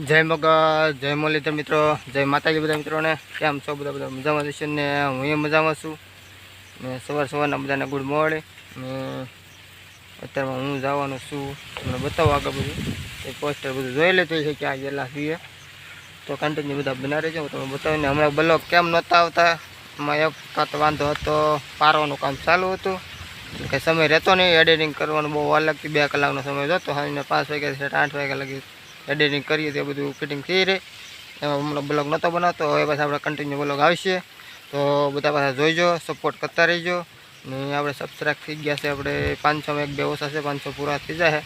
જય મગર જય મુરલીધર મિત્રો, જય માતાજી બધા મિત્રોને, કેમ છો બધા બધા મજામાં જશે ને? હું એ મજામાં છું. ને સવાર સવારના બધાને ગુડ મોર્નિંગ. ને અત્યારમાં હું જવાનું છું. તમને બતાવો આગળ બધું. એ પોસ્ટર બધું જોઈ લેતું છે કે આ ગયેલા છીએ. તો કન્ટિન્યુ બધા બના રહેજો હું તમને બતાવીને હમણાં બ્લોક કેમ નહોતા આવતા? એમાં એક કાં તો વાંધો હતો, પારવાનું કામ ચાલુ હતું. કે સમય રહેતો નહીં એડિટિંગ કરવાનું બહુ અલગથી બે કલાકનો સમય જતો હા પાંચ વાગ્યા સાઠ આઠ વાગ્યા લગી એડિટિંગ કરીએ તે બધું ફિટિંગ થઈ રહે. એમાં હમણાં બ્લોગ નહોતો બનાવતો, હવે પાછા આપણે કન્ટિન્યુ બ્લોગ આવશે. તો બધા પાછા જોઈજો સપોર્ટ કરતા રહીજો. ને આપણે સબસ્ક્રાઈબ થઈ ગયા છે, આપણે પાંચસોમાં એક બે ઓછા છે, પાંચસો પૂરા થઈ જાય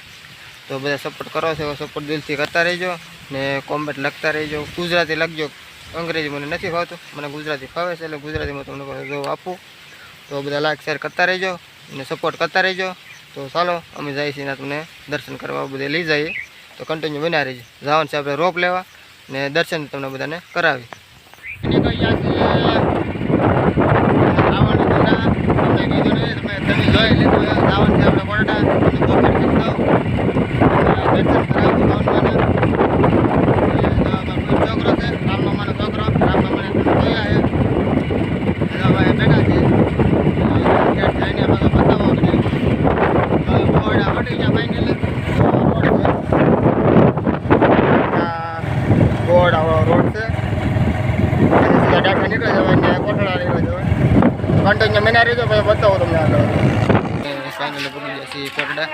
તો બધા સપોર્ટ કરો છો સપોર્ટ દિલથી કરતા રહીજો. ને કોમેન્ટ લખતા રહીજો. ગુજરાતી લખજો. અંગ્રેજી મને નથી ફાવતું. મને ગુજરાતી ફાવે છે, એટલે ગુજરાતીમાં તમને પાછો જવાબ આપું. તો બધા લાઈક શેર કરતા રહેજો. ને સપોર્ટ કરતા રહેજો. તો ચાલો, અમે જઈએ છીએ ને તમને દર્શન કરવા બધે લઈ જઈએ. તો કન્ટિન્યુ બના રહીએ જવાનું છે આપણે રોપ લેવા ને દર્શન તમને બધાને કરાવી છોકરો છે. રામ મામાનો છોકરો. રામ મામાને જોયા નહીં, તમે- તમે જોઈ લીધું છે. જવાનું છે આપણે કોરડા, તમને કોફી કરી દઉં. અને દર્શન કરાવું ભગવાનના. એ તો અમારો કોઈ છોકરો છે, રામમામાનો છોકરો, રામમામાને તમે જોયા છે. એટલે હવે બેઠા છીએ. ગેટ જઈને પાછો બતાવો બધું. હવે બોર્ડ આ વટી ગયા finally. રોડ છે. આ બોર્ડ આવો રોડ છે પછી સીધા ડાઠા નીકળી જવાય ને કોટડા નીકળી જવાય મેના રહેજો પછી બતાવો તમને આગળ. ફાઇનલી પડી જશે કોટડા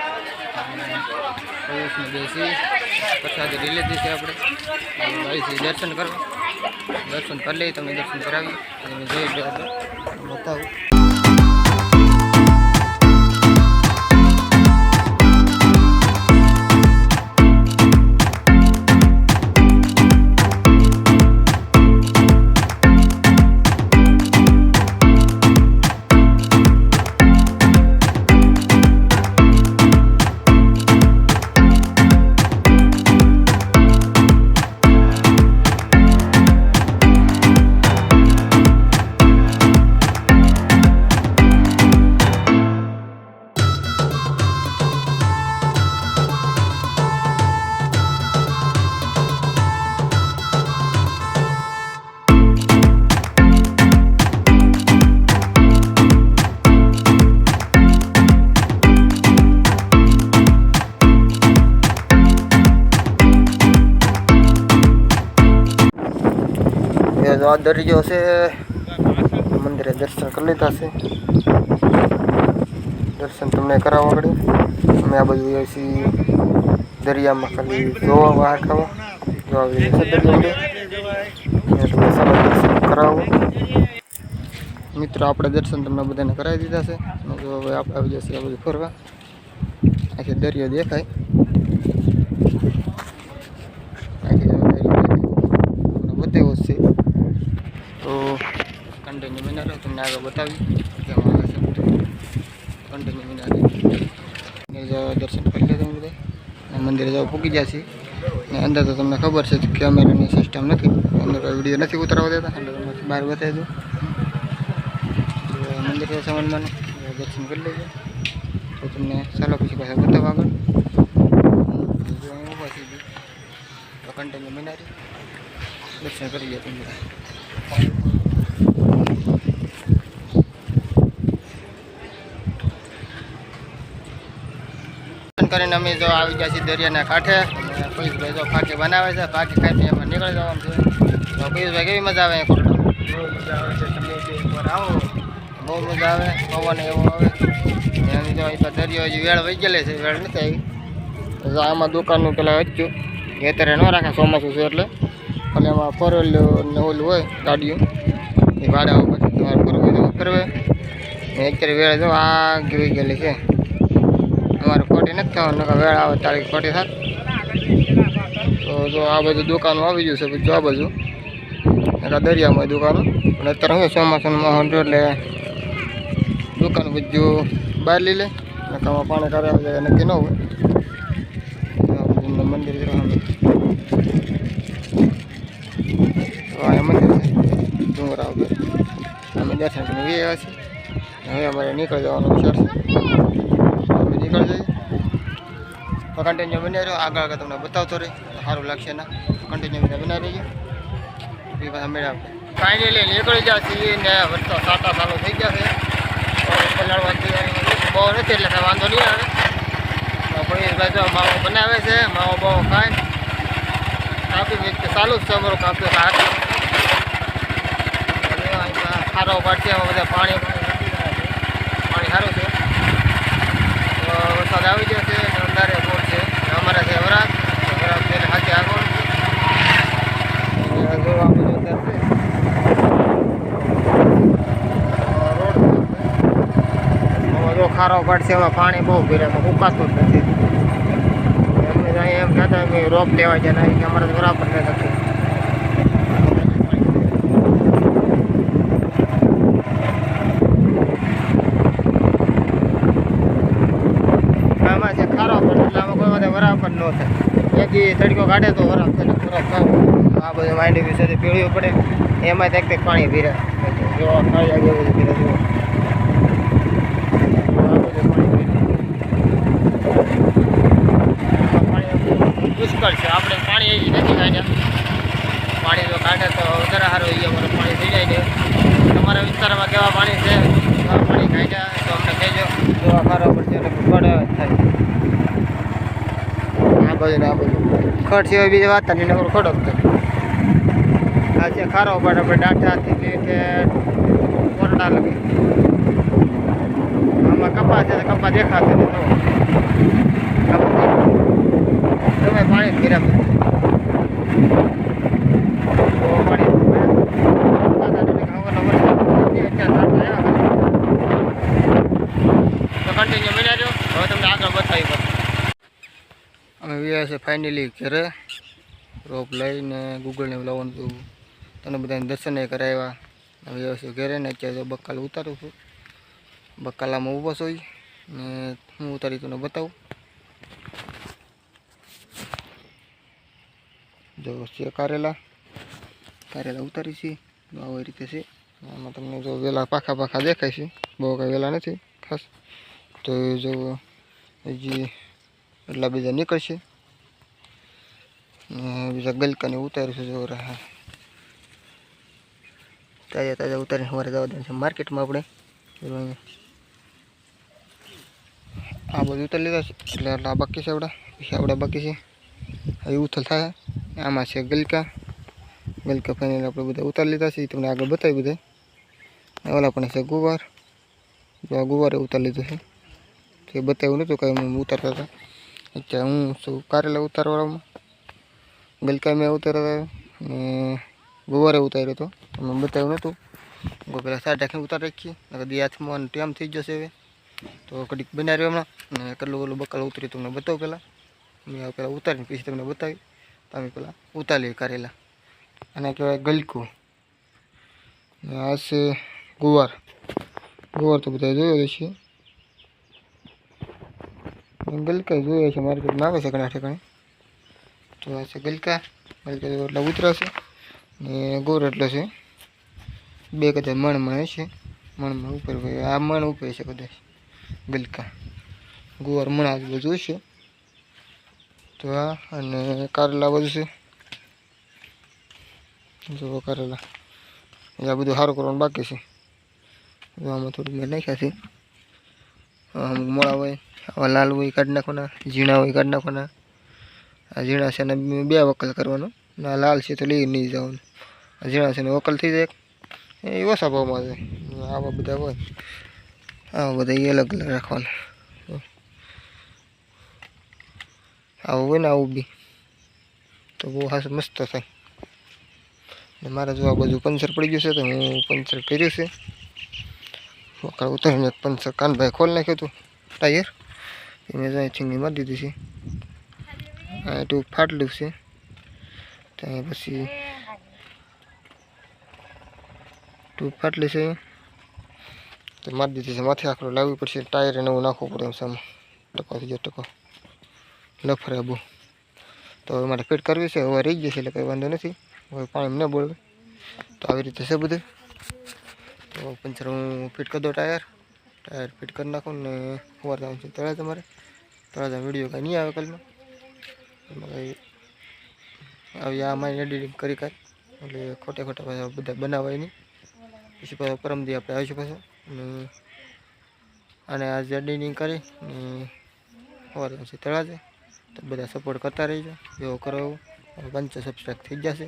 પ્રવેશમાં બેસી. પ્રસાદી લઈ છે આપણે. દર્શન કરવા. દર્શન કરી લઈએ, તમે દર્શન કરાવી તમે જોઈ બતાવું. દરિયો છે. મંદિરે દર્શન કરી લીધા છે. દર્શન તમને કરાવવા આગળ અમે આ બધું એ દરિયામાં ખાલી જોવા બહાર ખાવા. જોવા આવી છે દરિયો બધે. તમને સારા દર્શન કરાવો. મિત્રો, આપણે દર્શન તમને બધાને કરાવી દીધા છે. આપણે આવી જશે આ બધું ફરવા. આખી દરિયો દેખાય આખી જો દરિયો દેખાય તમને બતાવ્યો જ છે તો કન્ટિન્યુ રહો તમને આગળ બતાવી. કેમ આવે છે? કન્ટિન્યુ દર્શન કરી લીધા તમે બધા. મંદિરે જવા પૂકી છીએ. ને અંદર તો તમને ખબર છે કેમેરાની સિસ્ટમ નથી. અંદર વીડિયો નથી ઉતારવા દેતા. એટલે તમને બહાર બતાવી દઉં. મંદિરે સમનમાં દર્શન કરી લેજો. તો તમને ચાલો પછી પાછા બતાવવા આગળ. કન્ટિન્યુ મિનારી દર્શન કરી ગયા તમે બધા. કરીને અમે જો આવી ગયા છીએ દરિયાના કાંઠે. પીયુષભાઈ જો ફાંકી બનાવે છે ફાંકી ખાઈને એમાં નીકળી જવાનું છે. તો પીયુષભાઈ કેવી મજા આવે બહુ મજા આવે પવન એવો આવે. એમ જો અહીં તો દરિયો હજી વેળ વહી ગયેલી છે વેળ નથી આવી. આમાં દુકાનનું પેલા વચ્યું અત્યારે ન રાખે ચોમાસું છે એટલે. એટલે એમાં ફોર વ્હીલર ને ઓલું હોય, ગાડીઓ. એ ભાડા ઉપર તમારે ફરવું હોય. તો ને અત્યારે વેળ જો આ ગઈ ગયેલી છે. અમારે ખોટી નથી થવાનું કે વેળ આવે તારીખ ખોટી થાત. તો જો આ બધું દુકાનો આવી ગયું છે, બધું આ બાજુ. એટલે દરિયામાં દુકાનો. પણ અત્યારે હું ચોમાસામાં માહોલ એટલે દુકાન બધું બહાર લઈ લે. નકામાં પાણી કરે આવે, નક્કી ન હોય. મંદિર જવાનું સામે. મંદિર અમે દર્શન કરીને ગયા છીએ. હવે અમારે નીકળી જવાનો વિચાર છે. અમે નીકળી જઈએ. તો કન્ટિન્યુ બની રહ્યો આગળ આગળ તમને બતાવતો રહે. સારું લાગશે ના કન્ટિન્યુ બધા બનાવી રહીએ. એ બધા મેળા ફાઇનલી નીકળી જાય છીએ ને વરસાદ સાટા સાલો થઈ ગયા છે. બહુ નથી એટલે વાંધો નહીં આવે. તો બાજુ માવો બનાવે છે. માવો બહુ ખાય. કાપી ચાલુ જ છે અમારું કાપી હાથ ખારો પાડશે એમાં બધા પાણી પાણી સારું છે. વરસાદ આવી જશે અંધારે બોર છે. અમારા છે વરાગ વરાગ છે હાથે આગળ. છે અને જો આ બધું રોડ જો ખારો પડશે એમાં પાણી બહુ ભીરે, એમાં ઉકાતું જ નથી. એમને એમ કહેતા રોપ લેવા જાય અમારે બરાબર નથી આમાં છે ખારો પડે એટલે આમાં કોઈ બધે વરાપ જ ન દી તડકો કાઢે તો થાય વરાપ થાય. આ બધું માંડી વિશે પીળ્યું પડે. એમાં એક એક પાણી ભીરે. જો બધું પાણી ભીરે. પુષ્કળ છે. આપણે પાણી હજી નથી કાઢ્યા પાણી જો કાઢે તો વધારે સારું એ અમારું પાણી થઈ જાય છે. તમારા વિસ્તારમાં કેવા પાણી છે કેવા પાણી કાઢ્યા તો અમને કહેજો જો આ ખારો પડશે એટલે ખડ થાય ને આ બાજુ ખડ સિવાય બીજી વાત નહીં, નકર ખડ આ છે ખારો પડે આપણે ડાંઠાથી લઈ કે કોરડા લગી. આમાં કપા છે તો કપા દેખાશે ને જો તમે પાણી પીરા કન્ટિન્યુ મળ્યા જો હવે તમને આગળ બતાવી પડે અમે વ્યા છે ફાઇનલી ઘરે. રોપ લઈને ગૂગલને લાવવાનું હતું. તને બધાને દર્શન કરાવ્યા. હવે આવ્યો છે ઘરે ને અત્યારે બકાલ ઉતારું છું. બકાલામાં ઊભો છું ને હું ઉતારી તને બતાવું. જો છે કારેલા. કારેલા ઉતારી છે. આવી રીતે છે. આમાં તમને જો વેલા પાખા પાખા દેખાય છે. બહુ કાંઈ વેલા નથી. ખાસ. તો જો હજી એટલા બીજા નીકળશે. ને બીજા ગલકાને ઉતારીશું જો રહ્યા તાજા તાજા ઉતારીને સવારે જવા દેવાનું છે માર્કેટમાં આપણે જો અહીંયા. આ બધું ઉતારી લીધા છે એટલે આટલા બાકી છે આપણા પછી આપણા બાકી છે હવે ઉથલ થાય આમાં છે ગલકા ગલકા ફાઇનલ આપણે બધા ઉતારી લીધા છે એ તમને આગળ બતાવી બધા અને ઓલા પણ છે ગુવાર જો આ ગુવારે ઉતારી લીધું છે તે બતાવ્યું નહોતું કાંઈ હું ઉતારતા હતા અત્યારે હું શું કારેલા ઉતારવાળામાં ગલકા મેં ઉતાર્યા ને ગુવારે ઉતાર્યો હતો. અમે બતાવ્યું નહોતું. પેલા સાત રાખીને ઉતાર રાખીએ કદી હાથમાં ટાઈમ થઈ જશે હવે. તો કડીક બનાવ્યો હમણાં ને કેટલું કેટલું બકાલ ઉતરી તમને બતાવું પહેલાં મેં પહેલાં ઉતારીને પછી તમને બતાવી. તમે પહેલાં ઉતારી કારેલા. અને કહેવાય ગલકું. આ છે ગુવાર. ગુવાર તો બધા જોયો છે ગલકા જોયો છે માર્કેટમાં આવે છે ઘણા ઠેકાણે. તો આ છે ગલકા. ગલકા જો ઉતરા છે. ને ગોર એટલો છે. બે કદાચ મણ મણ છે. મણ મણ ઉપર આ મણ ઉપર છે કદાચ. ગલકા. ગોર મણ આજુબાજુ છે. તો આ અને કારેલા બધું છે. જો કારેલા. આ બધું સારું કરવાનું બાકી છે. જો આમાં થોડું મેં નાખ્યા છે. અમુક મોળા હોય, આવા લાલ હોય, કાઢી નાખવાના, ઝીણા હોય, કાઢી નાખવાના. આ ઝીણા છે ને બે વકલ કરવાનો. ને આ લાલ છે તો લઈ નહીં જવાનું. આ ઝીણા છે ને વકલ થઈ જાય. એ ઓછા ભાવમાં છે. આવા બધા હોય. આવા બધા એ અલગ અલગ રાખવાના. આવું હોય ને આવું બી. તો બહુ હાસ મસ્ત થાય. ને મારે જો આ બધું પંચર પડી ગયું છે તો હું પંચર કર્યું છે. વખત ઉતરીને પંચર કાનભાઈ ખોલી નાખ્યું હતું. ટાયર. એને જ અહીંથી મારી દીધું છે. આ એટલું ફાટલું છે. ત્યાં પછી ટૂંક ફાટલી છે. તો મારી દીધી છે, માથે આખરો લાવવી પડશે, ટાયર નવું નાખવું પડે એમ સામે. ટકો થઈ જાય ટકો લફરે બહુ. તો હવે મારે ફિટ કરવી છે, હવે રહી જશે એટલે કંઈ વાંધો નથી. હવે પાણી ન બોલવે તો આવી રીતે છે બધું. તો પંચર હું ફિટ કરી દઉં ટાયર. ટાયર ફિટ કરી નાખું ને સવાર જવાનું છે તળે તમારે તળે વીડિયો કાંઈ નહીં આવે કાલમાં આવી આ મારી એડિટિંગ કરી કાંઈ. એટલે ખોટે ખોટા પાછા બધા બનાવાય નહીં. પછી પાછો પરમદી આપણે આવીશું પાછો. અને અને આજે એડિટિંગ કરી ને સવારે પછી તળાજે, તો બધા સપોર્ટ કરતા રહીજો. જેવો કરો એવું. પંચો સબસ્ક્રાઈબ થઈ જશે.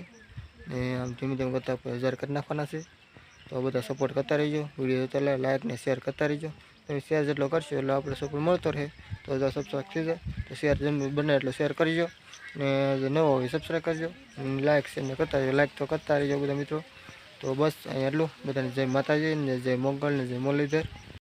ને આમ ધીમે ધીમે કરતાં હજાર કરી નાખવાના છે. તો બધા સપોર્ટ કરતા રહીજો. વીડિયો ચાલે લાઇક ને શેર કરતા રહીજો. શેર જેટલો કરશો એટલે આપણો સપોર્ટ મળતો રહે. તો હજાર સબસ્ક્રાઈબ થઈ જાય, તો શેર જેમ બને એટલો શેર કરજો ને જે નવો હોય સબસ્ક્રાઈબ કરજો લાઇક શેર કરતા રહેજો. લાઇક તો કરતા રહેજો બધા મિત્રો. તો બસ અહીંયા એટલું. બધાને જય માતાજી ને જય મોગલ ને જય મુરલીધર.